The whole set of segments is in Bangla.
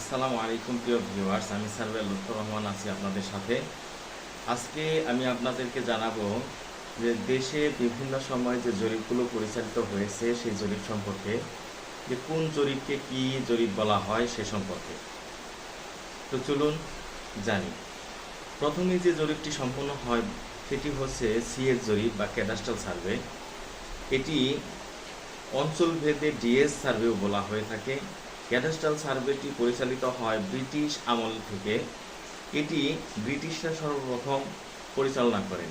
আসসালামু আলাইকুম, প্রিয় ভিউয়ার্স। আমি সার্ভে লুৎফর রহমান আছি আপনাদের সাথে। আজকে আমি আপনাদেরকে জানাব যে দেশে বিভিন্ন সময় যে জরিপগুলো পরিচালিত হয়েছে, সেই জরিপ সম্পর্কে, যে কোন জরিপকে কি জরিপ বলা হয় সে সম্পর্কে। তো চলুন জানি। প্রথমে যে জরিপটি সম্পন্ন হয়, সেটি হচ্ছে সিএস জরিপ বা ক্যাডাস্ট্রাল সার্ভে। এটি অঞ্চলভেদে ডিএস সার্ভেও বলা হয়ে থাকে। ক্যাডাস্ট্রাল সার্ভেটি পরিচালিত হয় ব্রিটিশ আমল থেকে। এটি ব্রিটিশরা সর্বপ্রথম পরিচালনা করেন।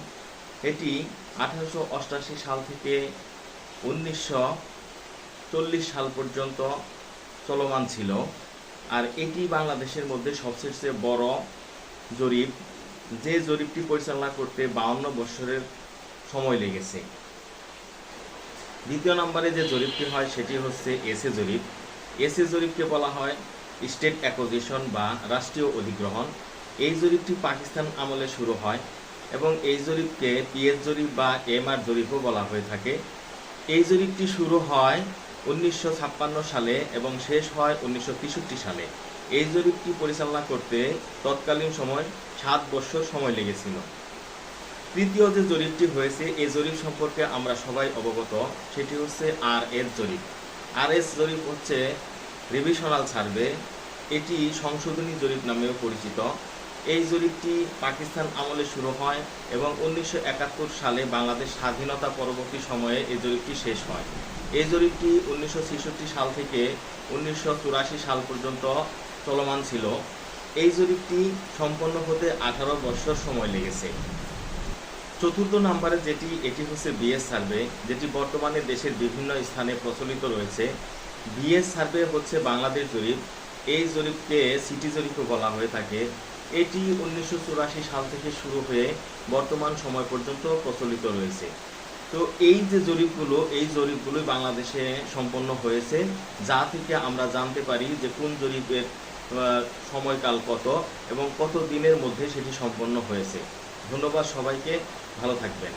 এটি আঠারোশো সাল থেকে উনিশশো চল্লিশ সাল পর্যন্ত চলমান ছিল। আর এটি বাংলাদেশের মধ্যে সবচেয়ে বড় জরিপ। যে জরিপটি পরিচালনা করতে বাউন্ন বছরের সময় লেগেছে। দ্বিতীয় নম্বরে যে জরিপটি হয়, সেটি হচ্ছে এসএ জরিপ। এসএ জরিপকে বলা হয় স্টেট অ্যাকোজিশন বা রাষ্ট্রীয় অধিগ্রহণ। এই জরিপটি পাকিস্তান আমলে শুরু হয় এবং এই জরিপকে পিএস জরিপ বা এমআর জরিপও বলা হয়ে থাকে। এই জরিপটি শুরু হয় উনিশশো ছাপ্পান্ন সালে এবং শেষ হয় উনিশশো তেষট্টি সালে। এই জরিপটি পরিচালনা করতে তৎকালীন সময় সাত বছর সময় লেগেছিল। তৃতীয় যে জরিপটি হয়েছে এই জরিপ সম্পর্কে আমরা সবাই অবগত। সেটি হচ্ছে আর এস জরিপ। আর এস জরিপ হচ্ছে রিভিশনাল সার্ভে এটি সংশোধনী জরিপ নামেও পরিচিত। এই জরিপটি পাকিস্তান আমলে শুরু হয় এবং উনিশশো একাত্তর সালে বাংলাদেশ স্বাধীনতা পরবর্তী সময়ে এই জরিপটি শেষ হয়। এই জরিপটি উনিশশো ছেষট্টি সাল থেকে উনিশশো চুরাশি সাল পর্যন্ত চলমান ছিল। এই জরিপটি সম্পন্ন হতে আঠারো বছর সময় লেগেছে। চতুর্থ নম্বরে যেটি, এটি হচ্ছে বিএস সার্ভে, যেটি বর্তমানে দেশের বিভিন্ন স্থানে প্রচলিত রয়েছে। বিএস সার্ভে হচ্ছে বাংলাদেশ জরিপ। এই জরিপকে সিটি জরিপও বলা হয়ে থাকে। এটি উনিশশো চুরাশি সাল থেকে শুরু হয়ে বর্তমান সময় পর্যন্ত প্রচলিত রয়েছে। তো এই যে জরিপগুলো, এই জরিপগুলোই বাংলাদেশে সম্পন্ন হয়েছে। যা থেকে আমরা জানতে পারি যে কোন জরিপের সময়কাল কত এবং কত দিনের মধ্যে সেটি সম্পন্ন হয়েছে। ধন্যবাদ সবাইকে। ভালো থাকবেন।